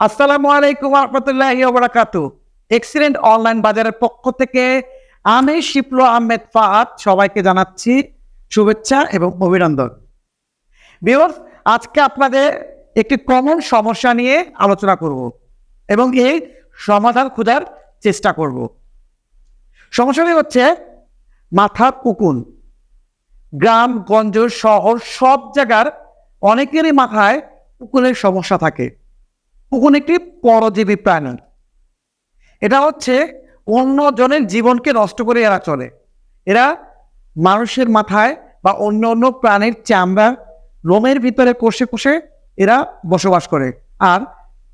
আসসালামু আলাইকুম রহমতুল্লাহি বারাকাতু। এক্সিলেন্ট অনলাইন বাজারের পক্ষ থেকে আমি শিপলো আহমেদ ফাহাদ সবাইকে জানাচ্ছি শুভেচ্ছা এবং অভিনন্দন। বিয়স আজকে আপনাদের একটি কমন সমস্যা নিয়ে আলোচনা করব এবং এই সমাধান খোঁজার চেষ্টা করব। সমস্যাটি হচ্ছে মাথার উকুন। গ্রাম, গঞ্জ, শহর সব জায়গার অনেকেরই মাথায় উকুনের সমস্যা থাকে। উকুন একটি পরজীবী প্রাণী। এটা হচ্ছে অন্য জনের জীবনকে নষ্ট করে এরা চলে। এরা মানুষের মাথায় বা অন্য অন্য প্রাণীর চামড়া, লোমের ভিতরে কষে কষে এরা বসবাস করে। আর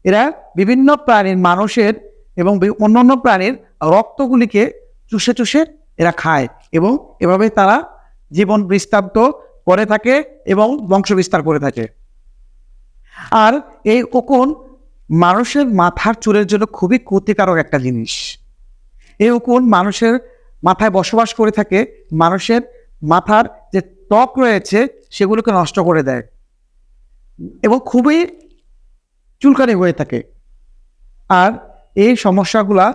এরা বিভিন্ন প্রাণীর মানুষের এবং অন্য অন্য প্রাণীর রক্তগুলিকে চুষে চুষে এরা খায় এবং এভাবে তারা জীবন বিস্তারিত করে থাকে এবং বংশ বিস্তার করে থাকে। আর এই উকুন মানুষের মাথার চুলের জন্য খুবই ক্ষতিকারক একটা জিনিস। এই উকুন মানুষের মাথায় বসবাস করে থাকে, মানুষের মাথার যে ত্বক রয়েছে সেগুলোকে নষ্ট করে দেয় এবং খুবই চুলকানি হয়ে থাকে। আর এই সমস্যাগুলা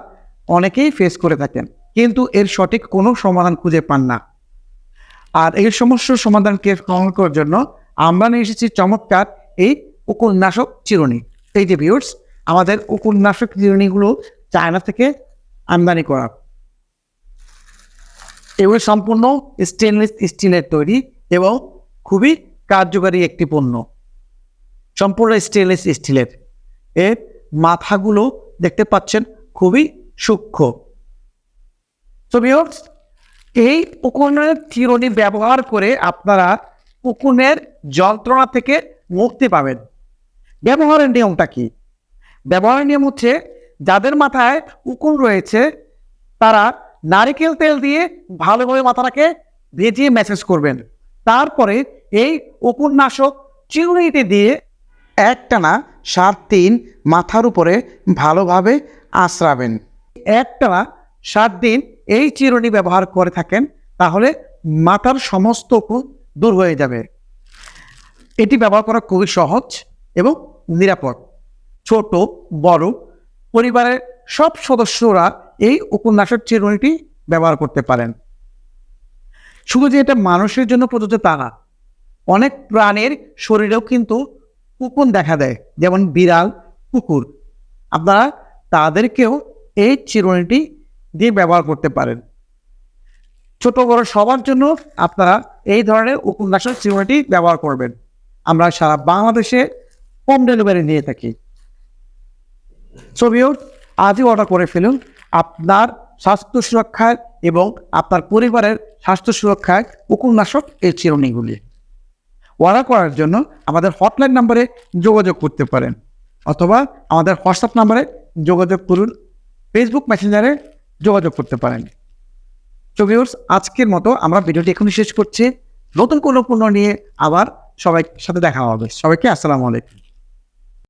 অনেকেই ফেস করে থাকেন, কিন্তু এর সঠিক কোনো সমাধান খুঁজে পান না। আর এই সমস্যার সমাধানকে করার জন্য আমরা নিয়ে এসেছি চমৎকার এই উপন্যাসক চিরুনি। এই যে ভিউর্স আমাদের উপন্যাসক চিরুনিগুলো চায়না থেকে আমদানি করা। এগুলো সম্পূর্ণ স্টেনলেস স্টিলের তৈরি এবং খুবই কার্যকারী একটি পণ্য। সম্পূর্ণ স্টেনলেস স্টিলের এর মাথাগুলো দেখতে পাচ্ছেন খুবই সূক্ষ্ম। তো এই উকুনের চিরুনি ব্যবহার করে আপনারা উকুনের যন্ত্রণা থেকে মুক্তি পাবেন। ব্যবহারের নিয়মটা কি? ব্যবহারের নিয়ম হচ্ছে যাদের মাথায় উকুন রয়েছে, তারা নারিকেল তেল দিয়ে ভালোভাবে মাথাটাকে ভেজিয়ে ম্যাসেজ করবেন। তারপরে এই উপন্যাসক চিরুনিটি দিয়ে একটানা সাত দিন মাথার উপরে ভালোভাবে আশ্রাবেন একটানা সাত দিন এই চিরুনি ব্যবহার করে থাকেন, তাহলে মাথার সমস্ত দূর হয়ে যাবে। এটি ব্যবহার করা খুবই সহজ। এবং নিরাপদ। ছোট, বড় পরিবারের সব সদস্যরা এই উপন্যাসের চিরুনিটি ব্যবহার করতে পারেন। শুধু যে এটা মানুষের জন্য প্রযোজ্য তা না, অনেক প্রাণের শরীরেও কিন্তু কুকুন দেখা দেয়, যেমন বিড়াল, কুকুর। আপনারা তাদেরকেও এই চিরুনিটি দিয়ে ব্যবহার করতে পারেন। ছোট, বড় সবার জন্য আপনারা এই ধরনের উপন্যাসের চিরুনিটি ব্যবহার করবেন। আমরা সারা বাংলাদেশে হোম ডেলিভারি নিয়ে থাকি। ছবিও আজই অর্ডার করে ফেলুন। আপনার স্বাস্থ্য সুরক্ষায় এবং আপনার পরিবারের স্বাস্থ্য সুরক্ষায় উপন্যাসক এই চিরুনিগুলি। অর্ডার করার জন্য আমাদের হটলাইন নাম্বারে যোগাযোগ করতে পারেন। অথবা আমাদের হোয়াটসঅ্যাপ নাম্বারে যোগাযোগ করুন। ফেসবুক মেসেঞ্জারে যোগাযোগ করতে পারেন। তো ভিউর্স আজকের মতো আমরা ভিডিওটি এখনই শেষ করছি। নতুন কোনো পণ্য নিয়ে আবার সবাই সাথে দেখা হবে। সবাইকে আসসালামু আলাইকুম।